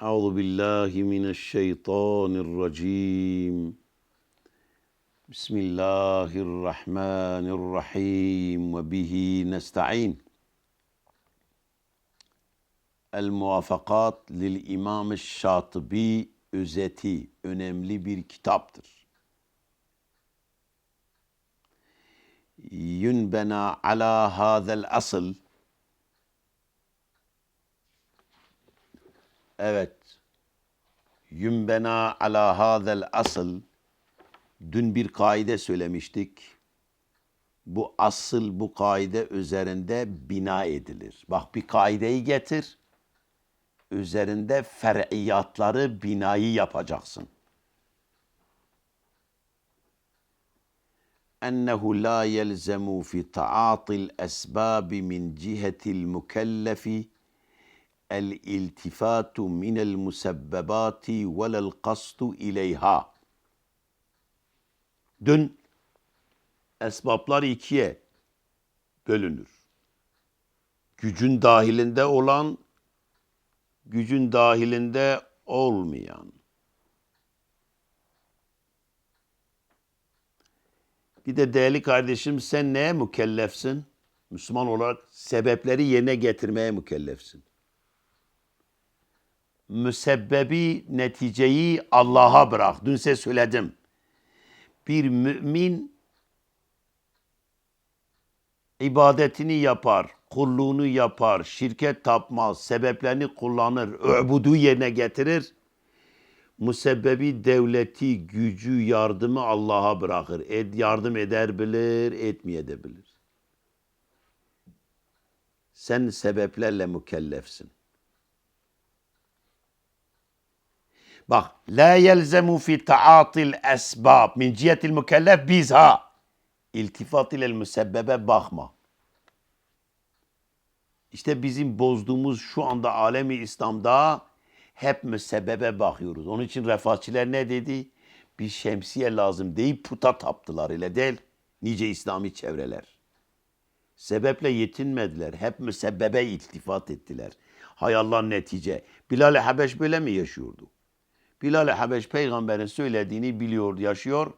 أعوذ بالله من الشيطان الرجيم. بسم الله الرحمن الرحيم. وبه نستعين. الموافقات للإمام الشاطبي özeti önemli bir kitaptır. Yunbena ala hadha'l asl. Evet. Yunbena ala hazel asıl dün bir kaide söylemiştik. Bu asıl bu kaide üzerinde bina edilir. Bak bir kaideyi getir üzerinde fer'iyatları binayı yapacaksın. Ennehu la yelzemu fi ta'atil esbabi min cihetil mükellefi el iltifatu minel musebbebati velel kastu ileyha. Dün esbablar ikiye bölünür. Gücün dahilinde olan gücün dahilinde olmayan. Bir de değerli kardeşim sen neye mükellefsin? Müslüman olarak sebepleri yerine getirmeye mükellefsin. Müsebbebi neticeyi Allah'a bırak. Dün size söyledim. Bir mümin ibadetini yapar, kulluğunu yapar, şirket tapmaz, sebeplerini kullanır, öbudu yerine getirir. Musebbebi devleti, gücü, yardımı Allah'a bırakır. Ed, yardım eder bilir, etmeyebilir. Sen sebeplerle mükellefsin. Bak, la yelzemu fi ta'atil esbab min cihetil mükellef bizha. İltifat ile müsebbebe bakma. İşte bizim bozduğumuz şu anda alemi İslam'da hep müsebbebe bakıyoruz. Onun için refahçiler ne dedi? Bir şemsiye lazım deyip puta taptılar ile değil. Nice İslami çevreler. Sebeple yetinmediler. Hep müsebbebe iltifat ettiler. Hay Allah netice. Bilal-i Habeş böyle mi yaşıyordu? Bilal-i Habeş peygamberin söylediğini biliyordu, yaşıyor.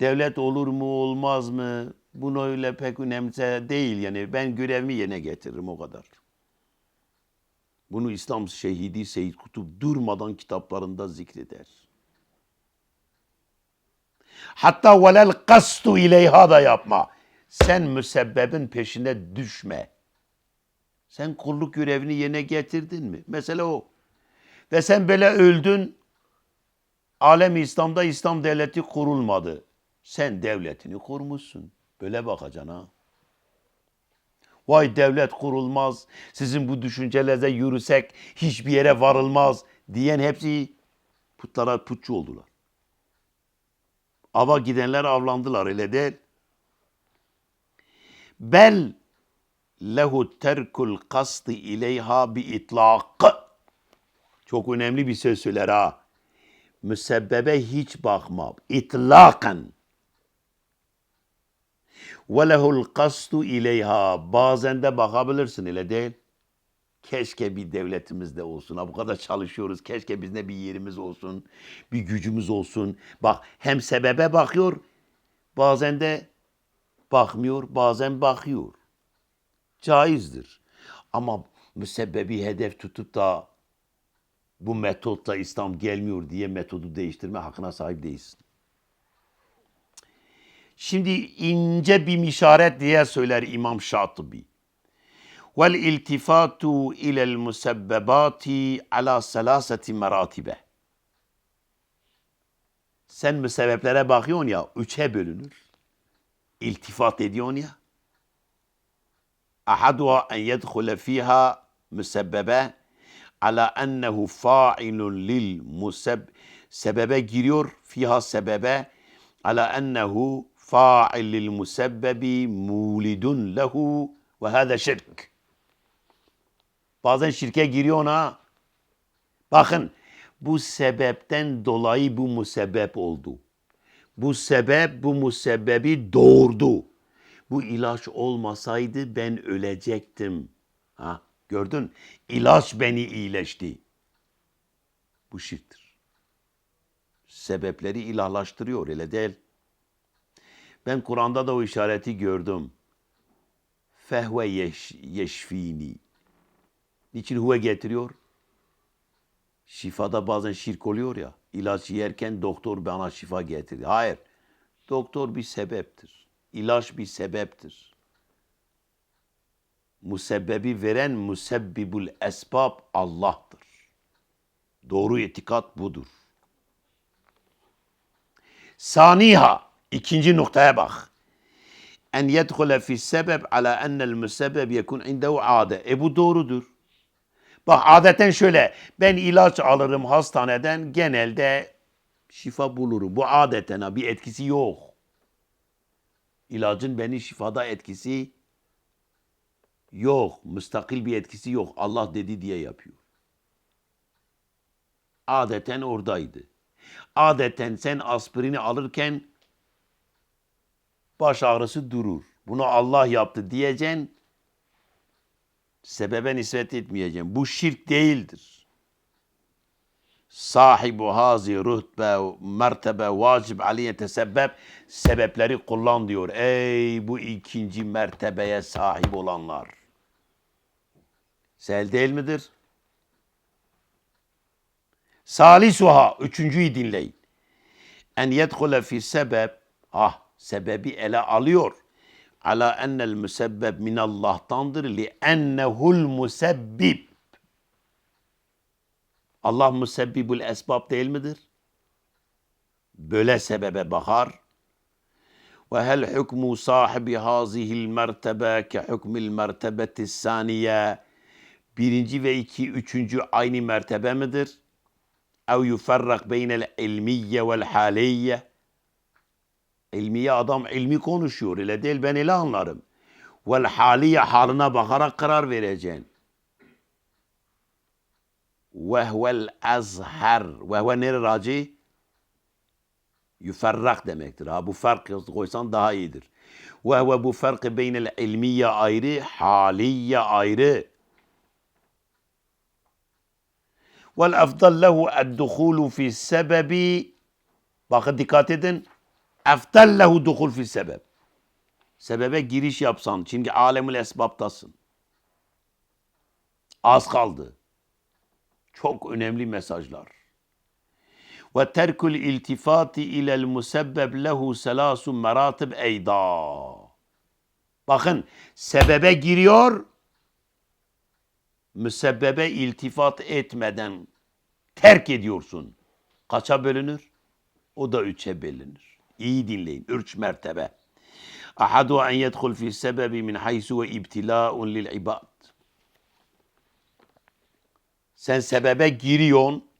Devlet olur mu olmaz mı? Bunu öyle pek önemse değil yani. Ben görevimi yerine getiririm o kadar. Bunu İslam şehidi Seyyid Kutup durmadan kitaplarında zikreder. Hatta velel kastu ileyha da yapma. Sen müsebbebin peşine düşme. Sen kulluk görevini yerine getirdin mi? Mesela o. Ve sen böyle öldün. Alem İslam'da İslam devleti kurulmadı. Sen devletini kurmuşsun. Böyle bakacaksın ha. Vay devlet kurulmaz, sizin bu düşüncelerle yürüsek hiçbir yere varılmaz diyen hepsi putlara putçu oldular. Ava gidenler avlandılar öyle değil. Bel lehu terkul kasti ileyha bi itlaq. Çok önemli bir söz söyler ha. Müsebbebe hiç bakma. İtlakan ve lehul kastu ileyha. Bazen de bakabilirsin öyle değil. Keşke bir devletimizde olsun. Ha, bu kadar çalışıyoruz. Keşke bizde bir yerimiz olsun. Bir gücümüz olsun. Bak hem sebebe bakıyor. Bazen de bakmıyor. Bazen bakıyor. Caizdir. Ama müsebbebi hedef tutup da bu metotla İslam gelmiyor diye metodu değiştirme hakkına sahip değilsin. Şimdi ince bir işaret diye söyler İmam Şatibi. Vel iltifatu ilel musebbebati ala selaseti meratibe. Sen müsebbeplere bakıyorsun ya, üçe bölünür. İltifat ediyorsun ya. Ahaduha en yedhule fiha müsebbebe ala ennehu fa'ilun lil museb sebebe giriyor fiha sebebe ala ennehu fa'il lil musebbebi mulidun lehu ve hâze şirk. Bazen şirke giriyor ha. Bakın bu sebepten dolayı bu musebbep oldu. Bu sebep bu musebbebi doğurdu. Bu ilaç olmasaydı ben ölecektim. Ha, gördün? İlaç beni iyileşti. Bu şirktir. Sebepleri ilahlaştırıyor öyle değil. Ben Kur'an'da da o işareti gördüm. Fehve yeş, yeşfini. Niçin huve getiriyor? Şifada bazen şirk oluyor ya. İlaç yerken doktor bana şifa getirdi. Hayır. Doktor bir sebeptir. İlaç bir sebeptir. Musebbebi veren musebbibul esbab Allah'tır. Doğru itikat budur. Saniha ikinci noktaya bak. En yedhule fi sebeb ala ennel müsebbeb yekun indehu ade. E bu doğrudur. Bak adeten şöyle ben ilaç alırım hastaneden genelde şifa bulurum. Bu adeten bir etkisi yok. İlacın beni şifada etkisi yok. Müstakil bir etkisi yok. Allah dedi diye yapıyor. Adeten oradaydı. Adeten sen aspirini alırken baş ağrısı durur. Bunu Allah yaptı diyeceksin. Sebebe nispet etmeyeceğim. Bu şirk değildir. Sahibu hazi rütbe mertebe vacib aleyhe tesebbep sebepleri kullan diyor. Ey bu ikinci mertebeye sahip olanlar. Sel değil midir? Salisuha, üçüncüyü dinleyin. En yedhule fi sebep, ah sebebi ele alıyor. Ala ennel müsebbeb minallah'tandır li ennehul musebbib. Allah musebbibul esbab değil midir? Böyle sebebe bakar. Ve hel hukmu sahibi hazihil mertebe ke hukmil mertebeti saniye. Birinci ve iki, üçüncü aynı mertebe midir? Ev yuferrak beynel ilmiye vel haliyye. İlmiye adam ilmi konuşuyor. Öyle değil ben öyle anlarım. Vel haliye haline bakarak karar vereceksin. Ve huvel azhar. Ve huve nere raci? Yuferrak demektir. Ha bu fark koysan daha iyidir. Ve huve bu farkı beynel ilmiye ayrı, haliye ayrı. Vel afdal lehu edduhulu fi sebebi bakın dikkat edin eftel lehu duhul fi sebep. Sebebe giriş yapsan çünkü alemül esbaptasın. Az kaldı. Çok önemli mesajlar. Ve terkul iltifati ilel musebbeb lehu selasun meratib eyda. Bakın sebebe giriyor, müsebbebe iltifat etmeden terk ediyorsun. Kaça bölünür? O da üçe bölünür. İyi dinleyin. Üç mertebe. Ahadu en yedhul fi sebebi min haysu ve ibtila'un lil ibad. Sen sebebe giriyorsun.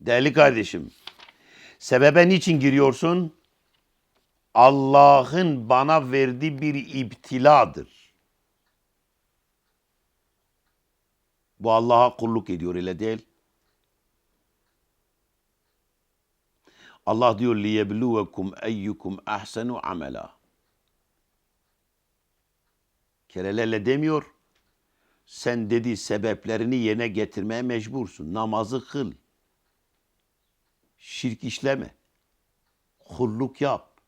Değerli kardeşim, sebebe niçin giriyorsun? Allah'ın bana verdiği bir ibtiladır. Bu Allah'a kulluk ediyor öyle değil. Allah diyor liyebluvekum eyyukum ahsenu amela. Kerelerle demiyor. Sen dedi sebeplerini yerine getirmeye mecbursun. Namazı kıl. Şirk işleme. Kulluk yap.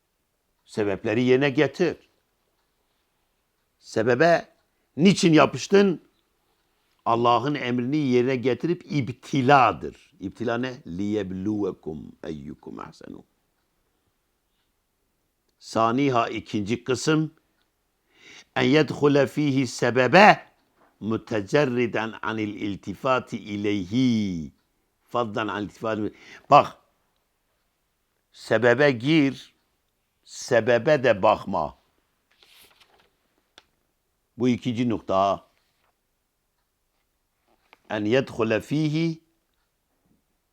Sebepleri yerine getir. Sebebe niçin yapıştın? Allah'ın emrini yerine getirip ibtiladır. İbtila ne? Liyebluvekum eyyukum ahsenu. Saniha ikinci kısım en yedhule fihi sebebe mütecerriden anil iltifati ileyhi faddan anil iltifati bak sebebe gir sebebe de bakma bu ikinci nokta en yedhule fihi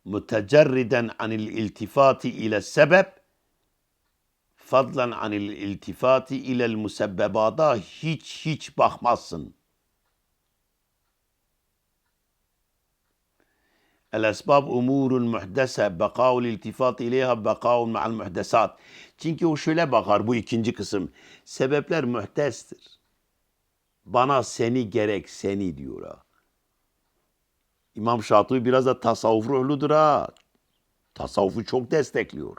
mütecerriden anil iltifati ile sebep fadlan anil iltifati ilel musebbebada hiç hiç bakmazsın. El esbab umurun muhdese bekaul iltifat ileyha bekaul ma'al muhdesat. Çünkü o şöyle bakar bu ikinci kısım. Sebepler muhtestir. Bana seni gerek seni diyor ha. İmam Şatıbi biraz da tasavvuf ruhludur ha. Tasavvufu çok destekliyor.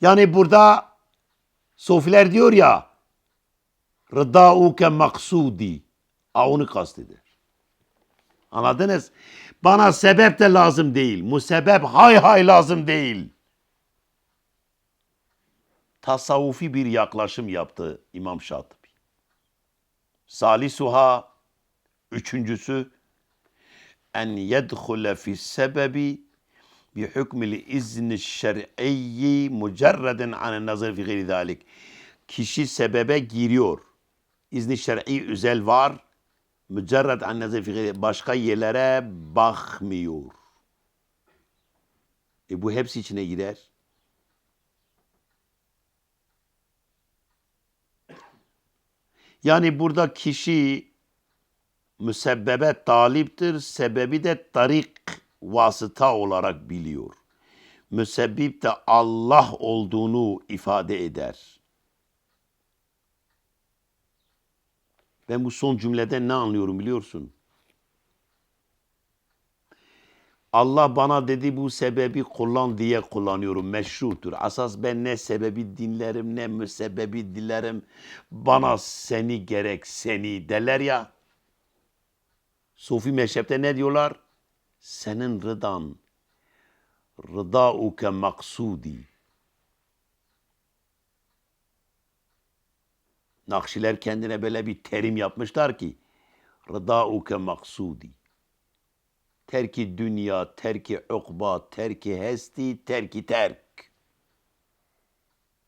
Yani burada Sofiler diyor ya Rıdauke maksudi. Ha onu kasteder. Anladınız? Bana sebep de lazım değil. Musebep hay hay lazım değil. Tasavvufi bir yaklaşım yaptı İmam Şatibi. Salisuha üçüncüsü en yedhule fi sebebi bi hükmil izni şer'iyyi mücerreden anen nazar fi gayri zalik. Kişi sebebe giriyor. İzni şer'i özel var. Mücerred an nazar fi gayri başka yerlere bakmıyor. E bu hepsi içine girer. Yani burada kişi müsebbebe taliptir, sebebi de tarik vasıta olarak biliyor. Müsebbip de Allah olduğunu ifade eder. Ben bu son cümleden ne anlıyorum biliyorsun? Allah bana dedi bu sebebi kullan diye kullanıyorum. Meşrutur. Asas ben ne sebebi dinlerim ne müsebbebi dilerim. Bana seni gerek seni derler ya. Sufi meşrepte ne diyorlar? Senin rıdan. Rıdauke maksudi. Nakşiler kendine böyle bir terim yapmışlar ki. Rıdauke maksudi. Terki dünya, terki ukba, terki hesti, terki terk.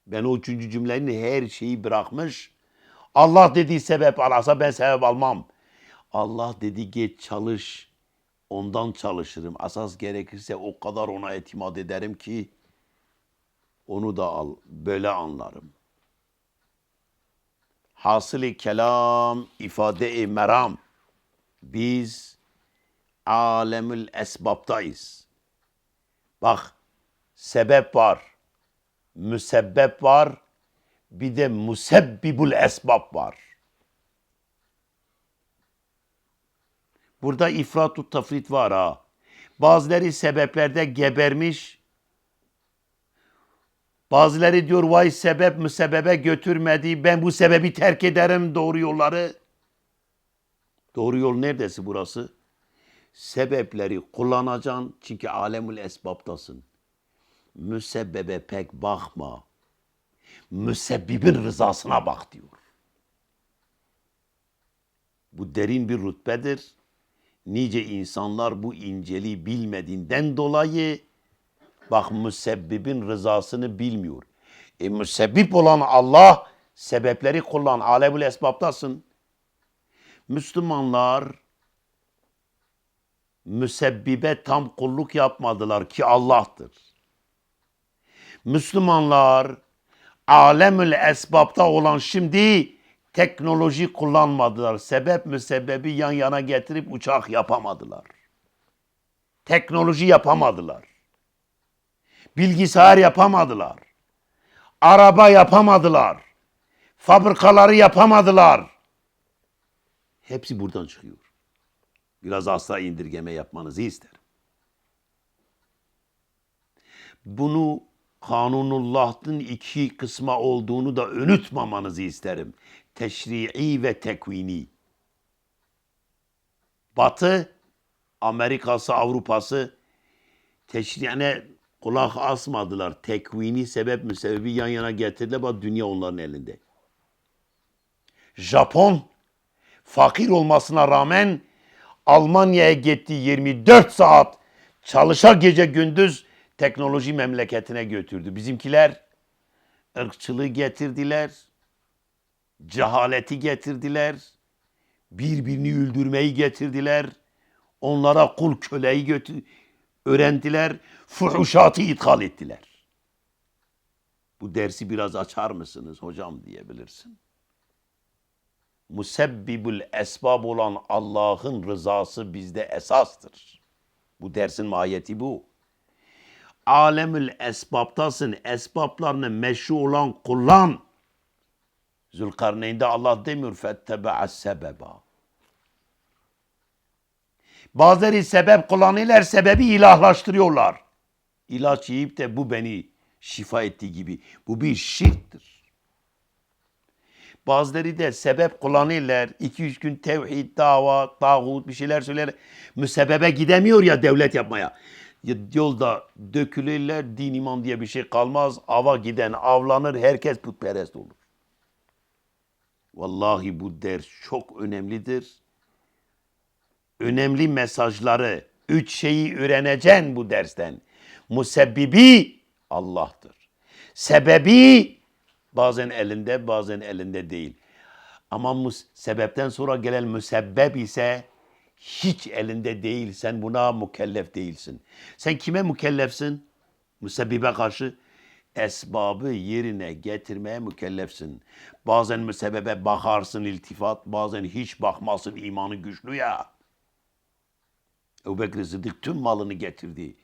Ben o üçüncü cümlenin her şeyi bırakmış. Allah dediği sebep alasa ben sebep almam. Allah dedi geç çalış. Ondan çalışırım. Asas gerekirse o kadar ona itimat ederim ki onu da al. Böyle anlarım. Hasılı kelam, ifade-i meram. Biz alemül esbaptayız. Bak sebep var, müsebbep var, bir de musebbibul esbab var. Burada ifrat tafrit var ha. Bazıları sebeplerde gebermiş. Bazıları diyor vay sebep müsebebe götürmedi. Ben bu sebebi terk ederim doğru yolları. Doğru yol neredesi burası? Sebepleri kullanacaksın çünkü alemül esbaptasın. Müsebbebe pek bakma. Müsebbibin rızasına bak diyor. Bu derin bir rütbedir. Nice insanlar bu inceliği bilmediğinden dolayı bak müsebbibin rızasını bilmiyor. E müsebbip olan Allah sebepleri kullan. Alemül esbaptasın. Müslümanlar müsebbibe tam kulluk yapmadılar ki Allah'tır. Müslümanlar alemül esbabta olan şimdi teknoloji kullanmadılar. Sebep müsebbebi yan yana getirip uçak yapamadılar. Teknoloji yapamadılar. Bilgisayar yapamadılar. Araba yapamadılar. Fabrikaları yapamadılar. Hepsi buradan çıkıyor. Biraz asla indirgeme yapmanızı isterim. Bunu kanunullah'ın iki kısma olduğunu da unutmamanızı isterim. Teşri'i ve tekvini. Batı, Amerika'sı, Avrupa'sı teşriğine kulak asmadılar. Tekvini sebep müsebbibi yan yana getirdiler. Bak dünya onların elinde. Japon fakir olmasına rağmen Almanya'ya gitti 24 saat çalışa gece gündüz teknoloji memleketine götürdü. Bizimkiler ırkçılığı getirdiler, cehaleti getirdiler, birbirini öldürmeyi getirdiler, onlara kul köleyi götür öğrendiler, fuhuşatı ithal ettiler. Bu dersi biraz açar mısınız hocam diyebilirsin musebbibül esbab olan Allah'ın rızası bizde esastır. Bu dersin mahiyeti bu. Alemül esbaptasın. Esbaplarını meşru olan kullan. Zülkarneyn'de Allah demiyor fettebe'a sebeba. Bazıları sebep kullanırlar, sebebi ilahlaştırıyorlar. İlaç yiyip de bu beni şifa ettiği gibi. Bu bir şirktir. Bazıları da sebep kullanırlar. 2-3 gün tevhid, dava, tağut bir şeyler söyler. Müsebebe gidemiyor ya devlet yapmaya. Ya- Yolda dökülürler, din iman diye bir şey kalmaz. Ava giden avlanır, herkes putperest olur. Vallahi bu ders çok önemlidir. Önemli mesajları, üç şeyi öğreneceksin bu dersten. Musebbibi Allah'tır. Sebebi bazen elinde bazen elinde değil. Ama mus- sebepten sonra gelen müsebbep ise hiç elinde değil. Sen buna mükellef değilsin. Sen kime mükellefsin? Müsebbibe karşı esbabı yerine getirmeye mükellefsin. Bazen müsebbebe bakarsın iltifat, bazen hiç bakmasın imanı güçlü ya. Ebu Bekir Sıddık tüm malını getirdi.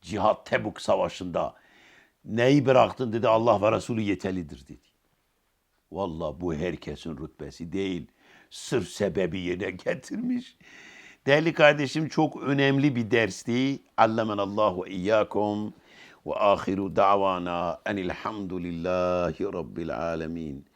Cihat Tebuk Savaşı'nda. Neyi bıraktın dedi Allah ve Resulü yeterlidir dedi. Vallahi bu herkesin rütbesi değil. Sırf sebebi yerine getirmiş. Değerli kardeşim çok önemli bir dersti. Allemenallahu iyyakum ve ahiru davana enilhamdülillahi rabbil alemin.